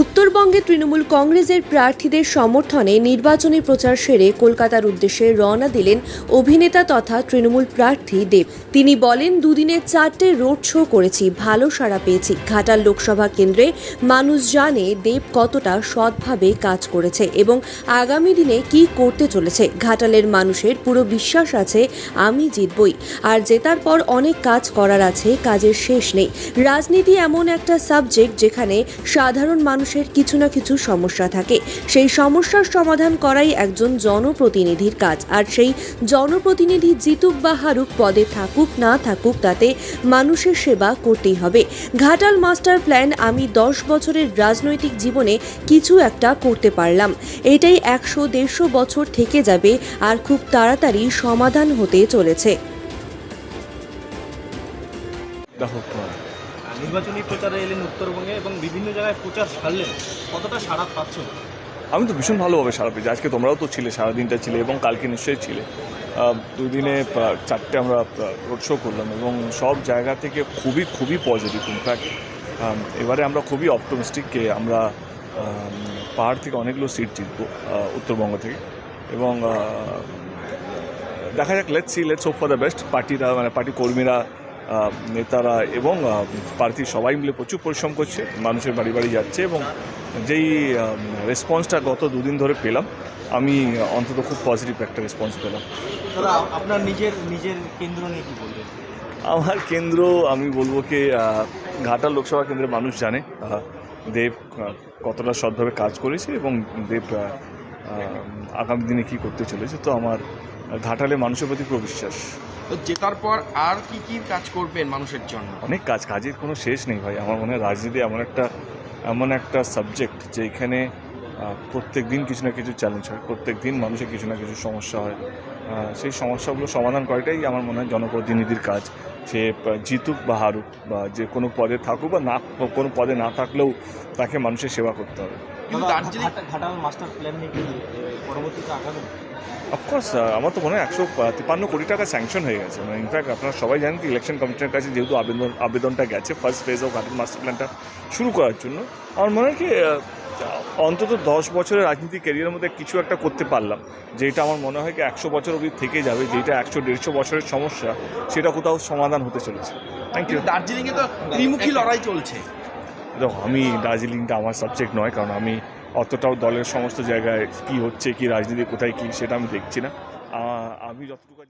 উত্তরবঙ্গে তৃণমূল কংগ্রেসের প্রার্থীদের সমর্থনে নির্বাচনী প্রচার সেরে কলকাতার উদ্দেশ্যে রওনা দিলেন অভিনেতা তথা তৃণমূল প্রার্থী দেব। তিনি বলেন, দুদিনে চারটে রোড শো করেছি, ভালো সাড়া পেয়েছি। ঘাটাল লোকসভা কেন্দ্রে মানুষ জানে দেব কতটা সৎভাবে কাজ করেছে এবং আগামী দিনে কি করতে চলেছে। ঘাটালের মানুষের পুরো বিশ্বাস আছে, আমি জিতবই। আর জেতার পর অনেক কাজ করার আছে, কাজের শেষ নেই। রাজনীতি এমন একটা সাবজেক্ট যেখানে সাধারণ মানুষের কিছু না কিছু সমস্যা থাকে। সেই সমস্যার সমাধান করাই একজন জনপ্রতিনিধির কাজ। আর সেই জনপ্রতিনিধি জিতুক বা হারুক, পদে থাকুক, না থাকুক, তাতে মানুষের সেবা করতেই হবে। ঘাটাল মাস্টার প্ল্যান আমি দশ বছরের রাজনৈতিক জীবনে কিছু একটা করতে পারলাম। এটাই একশো দেড়শো বছর থেকে যাবে আর খুব তাড়াতাড়ি সমাধান হতে চলেছে। নির্বাচনী প্রচারে এলেন উত্তরবঙ্গে এবং বিভিন্ন জায়গায় প্রচার ছাড়লেন কতটা সাড়া পাচ্ছ? আমি তো ভীষণ ভালোভাবে সারা পেয়েছি। আজকে তোমরাও তো ছিলে, সারাদিনটা ছিলে এবং কালকে নিশ্চয়ই ছিলে। দুই দিনে চারটে আমরা রোড শো করলাম এবং সব জায়গা থেকে খুবই খুবই পজিটিভ ইনফ্যাক্ট এবারে আমরা খুবই অপটমিস্টিককে আমরা পাহাড় থেকে অনেকগুলো সিট জিতবো উত্তরবঙ্গ থেকে। এবং দেখা যাক let's see let's hope for the best পার্টিরা মানে পার্টি কর্মীরা নেতারা এবং প্রার্থী সবাই মিলে প্রচুর পরিশ্রম করছে মানুষের বাড়ি বাড়ি যাচ্ছে এবং যেই রেসপন্সটা গত দুদিন ধরে পেলাম আমি অন্তত খুব পজিটিভ একটা রেসপন্স পেলাম। আপনার নিজের নিজের কেন্দ্র নিয়ে কি বলবেন? আমার কেন্দ্র আমি বলব কি ঘাটাল লোকসভা কেন্দ্রের মানুষ জানে দেব কতটা সৎভাবে কাজ করেছে এবং দেব আগামী দিনে কী করতে চলেছে। তো আমার ঘাটালে মানুষের প্রতি পুরো বিশ্বাস। তো জেতার পর আর কি কি কাজ করবেন মানুষের জন্য? অনেক কাজ কাজের কোনো শেষ নেই ভাই। আমার মনে হয় রাজনীতি এমন একটা এমন একটা সাবজেক্ট যে এখানে প্রত্যেক দিন কিছু না কিছু চ্যালেঞ্জ হয় প্রত্যেক দিন মানুষের কিছু না কিছু সমস্যা হয়। সেই সমস্যাগুলো সমাধান করাটাই আমার মনে হয় জনপ্রতিনিধির কাজ। সে জিতুক বা হারুক বা যে কোনো পদে থাকুক বা না কোনো পদে না থাকলেও তাকে মানুষের সেবা করতে হবে। কিন্তু দার্জিলিং ঘাটাল মাস্টার প্ল্যান নিয়ে পরবর্তীতে আগামী অফকোর্স আমার তো মনে হয় একশো তিপ্পান্ন কোটি টাকা স্যাংশন হয়ে গেছে। মানে ইনফ্যাক্ট আপনারা সবাই জানেন কি ইলেকশন কমিশনের কাছে যেহেতু আবেদন আবেদনটা গেছে ফার্স্ট ফেজ অফ ঘাটের মাস্টার প্ল্যানটা শুরু করার জন্য। আমার মনে হয় কি অন্তত দশ বছরের রাজনীতি ক্যারিয়ারের মধ্যে কিছু একটা করতে পারলাম। যেটা আমার মনে হয় কি একশো বছর অবধি থেকে যাবে যেটা একশো দেড়শো বছরের সমস্যা সেটা কোথাও সমাধান হতে চলেছে। থ্যাংক ইউ দার্জিলিংয়ে তো ত্রিমুখী লড়াই চলছে। দেখো আমি দার্জিলিংটা আমার সাবজেক্ট নয় কারণ আমি অতটাও দলের সমস্ত জায়গায় কি হচ্ছে, কি রাজনীতি, কোথায় কি, সেটা আমি দেখছি না। আমি যতটুকু